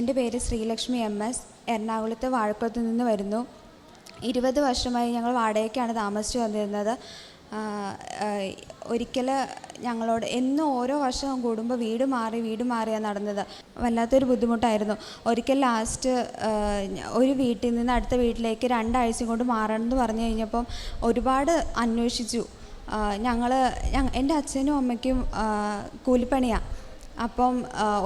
എന്റെ പേര് Sreelakshmi M S. എറണാകുളത്ത് വാഴക്കുളത്ത് നിന്ന് വരുന്നു. ഇരുപത് വർഷമായി ഞങ്ങൾ വാടകയ്ക്കാണ് താമസിച്ചു വന്നിരുന്നത്. ഒരിക്കൽ ഞങ്ങളോട് എന്നും ഓരോ വർഷവും കൂടുമ്പോൾ വീട് മാറി വീട് മാറിയാണ് നടന്നത്. വല്ലാത്തൊരു ബുദ്ധിമുട്ടായിരുന്നു. ഒരിക്കൽ ലാസ്റ്റ് ഒരു വീട്ടിൽ നിന്ന് അടുത്ത വീട്ടിലേക്ക് രണ്ടാഴ്ച കൊണ്ട് മാറണം എന്ന് പറഞ്ഞു കഴിഞ്ഞപ്പം ഒരുപാട് അന്വേഷിച്ചു. ഞങ്ങൾ എന്റെ അച്ഛനും അമ്മയ്ക്കും കൂലിപ്പണിയാണ് അപ്പം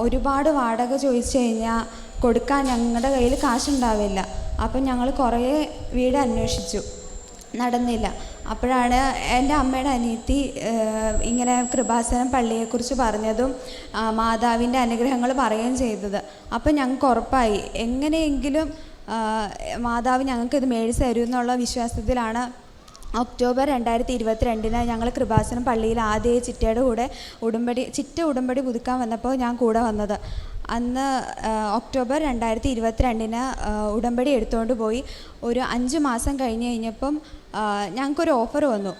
ഒരുപാട് വാടക ചോദിച്ചു കഴിഞ്ഞാൽ കൊടുക്കാൻ ഞങ്ങളുടെ കയ്യിൽ കാശുണ്ടാവില്ല. അപ്പം ഞങ്ങൾ കുറേ വീട് അന്വേഷിച്ചു. നടന്നില്ല. അപ്പോഴാണ് എന്റെ അമ്മയുടെ അനിയത്തി ഇങ്ങനെ കൃപാസനം പള്ളിയെക്കുറിച്ച് പറഞ്ഞതും മാതാവിന്റെ അനുഗ്രഹങ്ങൾ പറയുകയും ചെയ്തത്. അപ്പം ഞങ്ങൾക്ക് ഉറപ്പായി എങ്ങനെയെങ്കിലും മാതാവ് ഞങ്ങൾക്കിത് മേടിച്ച് തരുമെന്നുള്ള വിശ്വാസത്തിലാണ് ഒക്ടോബർ രണ്ടായിരത്തി ഇരുപത്തിരണ്ടിന് ഞങ്ങൾ കൃപാസനം പള്ളിയിൽ ആദ്യ ചിറ്റയുടെ കൂടെ ഉടമ്പടി ചിറ്റ ഉടമ്പടി പുതുക്കാൻ വന്നപ്പോൾ ഞാൻ കൂടെ വന്നത്. അന്ന് ഒക്ടോബർ രണ്ടായിരത്തി ഇരുപത്തിരണ്ടിന് ഉടമ്പടി എടുത്തുകൊണ്ട് പോയി. ഒരു അഞ്ച് മാസം കഴിഞ്ഞ് കഴിഞ്ഞപ്പം ഞങ്ങൾക്കൊരു ഓഫർ വന്നു.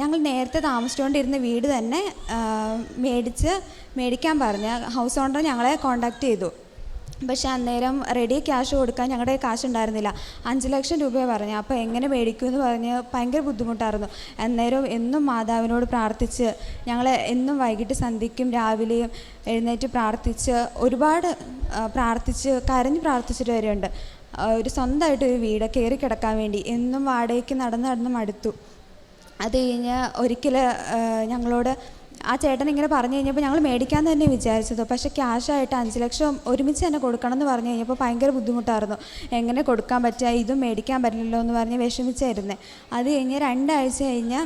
ഞങ്ങൾ നേരത്തെ താമസിച്ചുകൊണ്ടിരുന്ന വീട് തന്നെ മേടിച്ച് മേടിക്കാൻ പറഞ്ഞ് ഹൗസ് ഓണർ ഞങ്ങളെ കോണ്ടാക്ട് ചെയ്തു. പക്ഷെ അന്നേരം റെഡി ക്യാഷ് കൊടുക്കാൻ ഞങ്ങളുടെ കാശ് ഉണ്ടായിരുന്നില്ല അഞ്ച് ലക്ഷം രൂപയെ പറഞ്ഞു. അപ്പോൾ എങ്ങനെ മേടിക്കും എന്ന് പറഞ്ഞ് ഭയങ്കര ബുദ്ധിമുട്ടായിരുന്നു. അന്നേരം എന്നും മാതാവിനോട് പ്രാർത്ഥിച്ച് ഞങ്ങൾ എന്നും വൈകിട്ട് സന്ധിക്കും രാവിലെയും എഴുന്നേറ്റ് പ്രാർത്ഥിച്ച് ഒരുപാട് പ്രാർത്ഥിച്ച് കരഞ്ഞ് പ്രാർത്ഥിച്ചിട്ട് വരെയുണ്ട്. ഒരു സ്വന്തമായിട്ട് ഒരു വീട് കയറി കിടക്കാൻ വേണ്ടി എന്നും വാടകയ്ക്ക് നടന്ന് നടന്ന് മടുത്തു. അത് കഴിഞ്ഞ് ഒരിക്കൽ ഞങ്ങളോട് ആ ചേട്ടൻ ഇങ്ങനെ പറഞ്ഞു കഴിഞ്ഞപ്പോൾ ഞങ്ങൾ മേടിക്കാൻ തന്നെ വിചാരിച്ചത്. പക്ഷേ ക്യാഷായിട്ട് അഞ്ച് ലക്ഷം ഒരുമിച്ച് തന്നെ കൊടുക്കണം എന്ന് പറഞ്ഞു കഴിഞ്ഞപ്പോൾ ഭയങ്കര ബുദ്ധിമുട്ടായിരുന്നു. എങ്ങനെ കൊടുക്കാൻ പറ്റുക? ഇതും മേടിക്കാൻ പറ്റില്ലല്ലോ എന്ന് പറഞ്ഞ് വിഷമിച്ചായിരുന്നേ. അത് കഴിഞ്ഞ് രണ്ടാഴ്ച കഴിഞ്ഞ്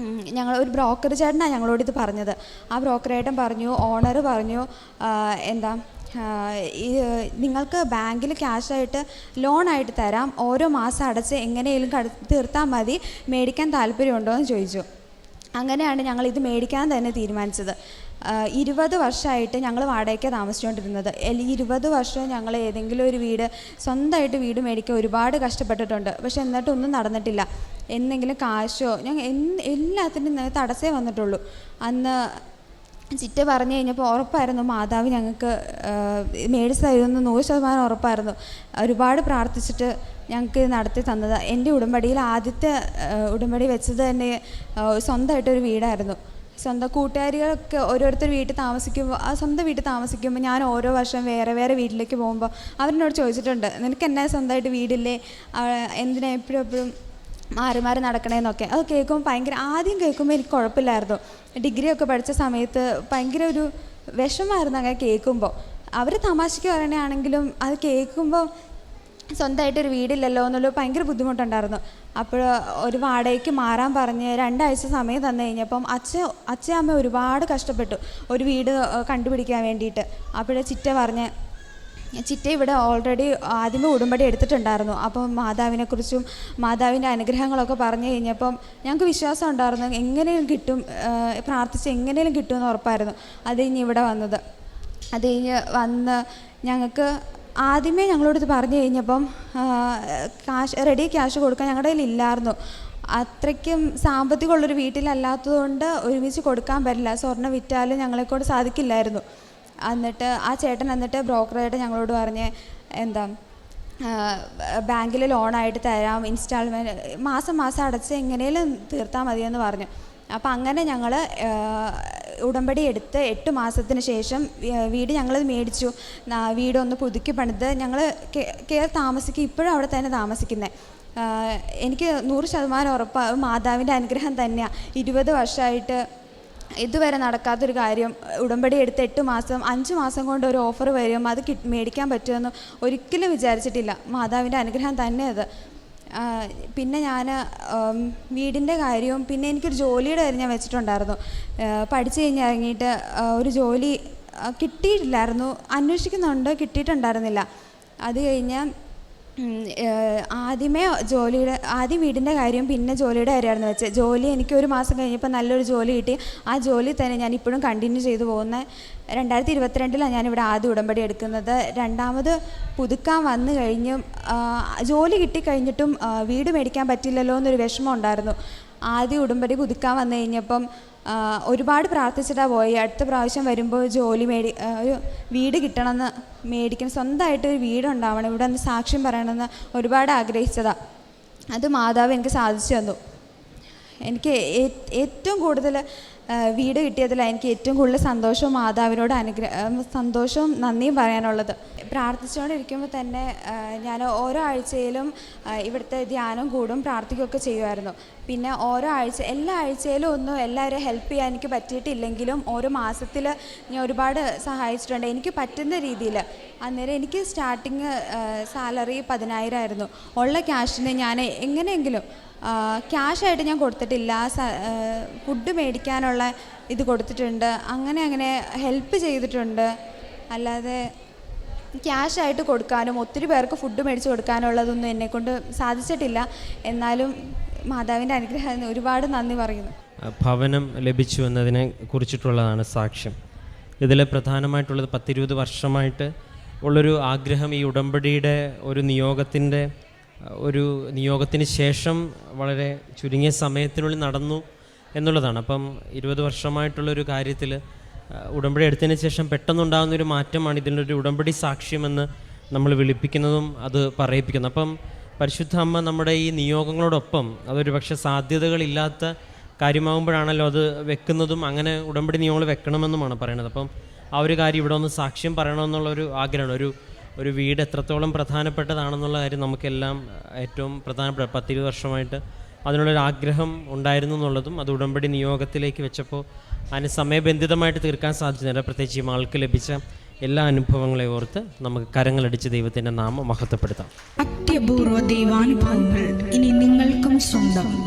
ഉം, ഞങ്ങൾ ഒരു ബ്രോക്കർ ചേട്ടനാണ് ഞങ്ങളോട് ഇത് പറഞ്ഞത്. ആ ബ്രോക്കർ ചേട്ടൻ പറഞ്ഞു ഓണർ പറഞ്ഞു എന്താ ഈ നിങ്ങൾക്ക് ബാങ്കിൽ ക്യാഷായിട്ട് ലോണായിട്ട് തരാം. ഓരോ മാസം അടച്ച് എങ്ങനെയെങ്കിലും തീർത്താൽ മതി. മേടിക്കാൻ താല്പര്യമുണ്ടോ എന്ന് ചോദിച്ചു. അങ്ങനെയാണ് ഞങ്ങൾ ഇത് മേടിക്കാൻ തന്നെ തീരുമാനിച്ചത്. ഇരുപത് വർഷമായിട്ട് ഞങ്ങൾ വാടകയ്ക്ക് താമസിച്ചുകൊണ്ടിരുന്നത്. ഇരുപത് വർഷം ഞങ്ങൾ ഏതെങ്കിലും ഒരു വീട് സ്വന്തമായിട്ട് വീട് മേടിക്കാൻ ഒരുപാട് കഷ്ടപ്പെട്ടിട്ടുണ്ട്. പക്ഷെ എന്നിട്ടൊന്നും നടന്നിട്ടില്ല. എന്തെങ്കിലും കാശോ ഞങ്ങൾ എല്ലാത്തിനും തടസ്സേ വന്നിട്ടുള്ളൂ. അന്ന് ചിറ്റ പറഞ്ഞു കഴിഞ്ഞപ്പോൾ ഉറപ്പായിരുന്നു മാതാവ് ഞങ്ങൾക്ക് മേടിച്ച് തരുമെന്ന് നൂറ് ശതമാനം ഉറപ്പായിരുന്നു. ഒരുപാട് പ്രാർത്ഥിച്ചിട്ട് ഞങ്ങൾക്ക് നടത്തി തന്നത്. എന്റെ ഉടമ്പടിയിൽ ആദ്യത്തെ ഉടമ്പടി വെച്ചത് തന്നെ സ്വന്തമായിട്ടൊരു വീടായിരുന്നു. സ്വന്തം കൂട്ടുകാരികളൊക്കെ ഓരോരുത്തർ വീട്ടിൽ താമസിക്കുമ്പോൾ ആ സ്വന്തം വീട്ടിൽ താമസിക്കുമ്പോൾ ഞാൻ ഓരോ വർഷം വേറെ വേറെ വീട്ടിലേക്ക് പോകുമ്പോൾ അവരെന്നോട് ചോദിച്ചിട്ടുണ്ട് നിനക്ക് എന്നാ സ്വന്തമായിട്ട് വീടില്ലേ? എന്തിനാ എപ്പോഴും എപ്പോഴും മാറി മാറി നടക്കണേന്നൊക്കെ. അത് കേൾക്കുമ്പോൾ ഭയങ്കര ആദ്യം കേൾക്കുമ്പോൾ എനിക്ക് കുഴപ്പമില്ലായിരുന്നു. ഡിഗ്രി ഒക്കെ പഠിച്ച സമയത്ത് ഭയങ്കര ഒരു വിഷമായിരുന്നു അങ്ങനെ കേൾക്കുമ്പോൾ അവർ തമാശയ്ക്ക് പറയണയാണെങ്കിലും അത് കേൾക്കുമ്പോൾ സ്വന്തമായിട്ടൊരു വീടില്ലല്ലോ എന്നുള്ളത് ഭയങ്കര ബുദ്ധിമുട്ടുണ്ടായിരുന്നു. അപ്പോൾ ഒരു വാടകയ്ക്ക് മാറാൻ പറഞ്ഞ് രണ്ടാഴ്ച സമയം തന്നു കഴിഞ്ഞപ്പം അച്ഛ അച്ഛൻ അമ്മ ഒരുപാട് കഷ്ടപ്പെട്ടു ഒരു വീട് കണ്ടുപിടിക്കാൻ വേണ്ടിയിട്ട്. അപ്പോഴേ ചിറ്റ പറഞ്ഞ് ചിറ്റ ഇവിടെ ഓൾറെഡി ആദ്യമേ ഉടമ്പടി എടുത്തിട്ടുണ്ടായിരുന്നു. അപ്പം മാതാവിനെക്കുറിച്ചും മാതാവിന്റെ അനുഗ്രഹങ്ങളൊക്കെ പറഞ്ഞു കഴിഞ്ഞപ്പം ഞങ്ങൾക്ക് വിശ്വാസം ഉണ്ടായിരുന്നു. എങ്ങനെയും കിട്ടും പ്രാർത്ഥിച്ച് എങ്ങനെയും കിട്ടുമെന്ന് ഉറപ്പായിരുന്നു. അത് കഴിഞ്ഞ് ഇവിടെ വന്നത്. അത് കഴിഞ്ഞ് വന്ന് ഞങ്ങൾക്ക് ആദ്യമേ ഞങ്ങളോട് പറഞ്ഞു കഴിഞ്ഞപ്പം കാശ് റെഡി ക്യാഷ് കൊടുക്കാൻ ഞങ്ങളുടെ കയ്യിൽ ഇല്ലായിരുന്നു. അത്രയ്ക്കും സാമ്പത്തികമുള്ളൊരു വീട്ടിലല്ലാത്തതുകൊണ്ട് ഒരുമിച്ച് കൊടുക്കാൻ പറ്റില്ല. സ്വർണം വിറ്റാലും ഞങ്ങളെക്കൊണ്ട് സാധിക്കില്ലായിരുന്നു. എന്നിട്ട് ആ ചേട്ടൻ എന്നിട്ട് ബ്രോക്കറായിട്ട് ഞങ്ങളോട് പറഞ്ഞ് എന്താ ബാങ്കിൽ ലോണായിട്ട് തരാം ഇൻസ്റ്റാൾമെന്റ് മാസം മാസം അടച്ച് എങ്ങനെയും തീർത്താൽ മതിയെന്ന് പറഞ്ഞു. അപ്പോൾ അങ്ങനെ ഞങ്ങൾ ഉടമ്പടി എടുത്ത് എട്ട് മാസത്തിന് ശേഷം വീട് ഞങ്ങൾ മേടിച്ചു. വീടൊന്ന് പുതുക്കി പണിത്. ഞങ്ങൾ കയർ താമസിക്കും ഇപ്പോഴും അവിടെ തന്നെ താമസിക്കുന്നത് എനിക്ക് നൂറ് ശതമാനം ഉറപ്പാണ് മാതാവിന്റെ അനുഗ്രഹം തന്നെയാണ് ഇരുപത് വർഷമായിട്ട് ഇതുവരെ നടക്കാത്തൊരു കാര്യം ഉടമ്പടി എടുത്ത് എട്ട് മാസം അഞ്ച് മാസം കൊണ്ട് ഒരു ഓഫർ വരും അത് കി മേടിക്കാൻ പറ്റുമെന്ന് ഒരിക്കലും വിചാരിച്ചിട്ടില്ല. മാതാവിന്റെ അനുഗ്രഹം തന്നെ അത്. പിന്നെ ഞാൻ വീടിന്റെ കാര്യവും പിന്നെ എനിക്കൊരു ജോലിയുടെ കാര്യം ഞാൻ വെച്ചിട്ടുണ്ടായിരുന്നു. പഠിച്ചു കഴിഞ്ഞ് ഇറങ്ങിയിട്ട് ഒരു ജോലി കിട്ടിയിട്ടില്ലായിരുന്നു. അന്വേഷിക്കുന്നുണ്ട് കിട്ടിയിട്ടുണ്ടായിരുന്നില്ല. അത് കഴിഞ്ഞ് ആദ്യമേ ജോലിയുടെ ആദ്യം വീടിന്റെ കാര്യം പിന്നെ ജോലിയുടെ കാര്യമായിരുന്നു വെച്ചത് ജോലി എനിക്ക് ഒരു മാസം കഴിഞ്ഞപ്പോൾ നല്ലൊരു ജോലി കിട്ടി. ആ ജോലി തന്നെ ഞാൻ ഇപ്പോഴും കണ്ടിന്യൂ ചെയ്തു പോകുന്ന രണ്ടായിരത്തി ഇരുപത്തിരണ്ടിലാണ് ഞാനിവിടെ ആദ്യം ഉടമ്പടി എടുക്കുന്നത്. രണ്ടാമത് പുതുക്കാൻ വന്നു കഴിഞ്ഞും ജോലി കിട്ടിക്കഴിഞ്ഞിട്ടും വീട് മേടിക്കാൻ പറ്റില്ലല്ലോ എന്നൊരു വിഷമം ഉണ്ടായിരുന്നു. ആദ്യം ഉടമ്പടി പുതുക്കാൻ വന്നു കഴിഞ്ഞപ്പം ഒരുപാട് പ്രാർത്ഥിച്ചിട്ടാണ് പോയി. അടുത്ത പ്രാവശ്യം വരുമ്പോൾ ജോലി മേടി ഒരു വീട് കിട്ടണമെന്ന് മേടിക്കണം. സ്വന്തമായിട്ട് ഒരു വീടുണ്ടാവണം. ഇവിടെ ഒന്ന് സാക്ഷ്യം പറയണമെന്ന് ഒരുപാട് ആഗ്രഹിച്ചതാണ് അത് മാതാവ് എനിക്ക് സാധിച്ചു തന്നു. എനിക്ക് ഏറ്റവും കൂടുതൽ വീട് കിട്ടിയതിൽ എനിക്ക് ഏറ്റവും കൂടുതൽ സന്തോഷവും മാതാവിനോട് അനുഗ്രഹ സന്തോഷവും നന്ദിയും പറയാനുള്ളത്. പ്രാർത്ഥിച്ചുകൊണ്ടിരിക്കുമ്പോൾ തന്നെ ഞാൻ ഓരോ ആഴ്ചയിലും ഇവിടുത്തെ ധ്യാനം കൂടും പ്രാർത്ഥിക്കുകയൊക്കെ ചെയ്യുമായിരുന്നു. പിന്നെ ഓരോ ആഴ്ച എല്ലാ ആഴ്ചയിലും ഒന്നും എല്ലാവരും ഹെൽപ്പ് ചെയ്യാൻ എനിക്ക് പറ്റിയിട്ടില്ലെങ്കിലും ഓരോ മാസത്തിൽ ഞാൻ ഒരുപാട് സഹായിച്ചിട്ടുണ്ട്. എനിക്ക് പറ്റുന്ന രീതിയിൽ. അന്നേരം എനിക്ക് സ്റ്റാർട്ടിങ് സാലറി പതിനായിരം ആയിരുന്നു. ഉള്ള ക്യാഷിന് ഞാൻ എങ്ങനെയെങ്കിലും ക്യാഷായിട്ട് ഞാൻ കൊടുത്തിട്ടില്ല. ഫുഡ് മേടിക്കാനുള്ള ഇത് കൊടുത്തിട്ടുണ്ട്. അങ്ങനെ അങ്ങനെ ഹെൽപ്പ് ചെയ്തിട്ടുണ്ട്. അല്ലാതെ ക്യാഷായിട്ട് കൊടുക്കാനും ഒത്തിരി പേർക്ക് ഫുഡ് മേടിച്ച് കൊടുക്കാനുള്ളതൊന്നും എന്നെക്കൊണ്ട് സാധിച്ചിട്ടില്ല. എന്നാലും മാതാവിന്റെ അനുഗ്രഹം ഒരുപാട് നന്ദി പറയുന്നു. ഭവനം ലഭിച്ചു എന്നതിനെ കുറിച്ചിട്ടുള്ളതാണ് സാക്ഷ്യം. ഇതിൽ പ്രധാനമായിട്ടുള്ളത് പത്തിരുപത് വർഷമായിട്ട് ഉള്ളൊരു ആഗ്രഹം ഈ ഉടമ്പടിയുടെ ഒരു നിയോഗത്തിന്റെ ഒരു നിയോഗത്തിന് ശേഷം വളരെ ചുരുങ്ങിയ സമയത്തിനുള്ളിൽ നടന്നു എന്നുള്ളതാണ്. അപ്പം ഇരുപത് വർഷമായിട്ടുള്ളൊരു കാര്യത്തിൽ ഉടമ്പടി എടുത്തതിന് ശേഷം പെട്ടെന്നുണ്ടാകുന്ന ഒരു മാറ്റമാണ് ഇതിന്റെ ഒരു ഉടമ്പടി സാക്ഷ്യമെന്ന് നമ്മൾ വിളിപ്പിക്കുന്നതും അത് പറയിപ്പിക്കുന്നു. അപ്പം പരിശുദ്ധ അമ്മ നമ്മുടെ ഈ നിയോഗങ്ങളോടൊപ്പം അതൊരു പക്ഷേ സാധ്യതകളില്ലാത്ത കാര്യമാകുമ്പോഴാണല്ലോ അത് വെക്കുന്നതും അങ്ങനെ ഉടമ്പടി നിയമങ്ങൾ വെക്കണമെന്നുമാണ് പറയുന്നത്. അപ്പം ആ ഒരു കാര്യം ഇവിടെ ഒന്ന് സാക്ഷ്യം പറയണമെന്നുള്ളൊരു ആഗ്രഹമാണ് ഒരു ഒരു വീട് എത്രത്തോളം പ്രധാനപ്പെട്ടതാണെന്നുള്ള കാര്യം നമുക്കെല്ലാം ഏറ്റവും പ്രധാനപ്പെട്ട പത്തിരുപത് വർഷമായിട്ട് അതിനുള്ളൊരു ആഗ്രഹം ഉണ്ടായിരുന്നു എന്നുള്ളതും അത് ഉടമ്പടി നിയോഗത്തിലേക്ക് വെച്ചപ്പോൾ അതിന് സമയബന്ധിതമായിട്ട് തീർക്കാൻ സാധിച്ചില്ല പ്രത്യേകിച്ച് ഈ മാൾക്ക് ലഭിച്ച എല്ലാ അനുഭവങ്ങളെ ഓർത്ത് നമുക്ക് കരങ്ങളടിച്ച് ദൈവത്തിന്റെ നാമം മഹത്വപ്പെടുത്താം. അത്യപൂർവ ദൈവാനുഭവങ്ങൾ ഇനി നിങ്ങൾക്കും സ്വന്തം.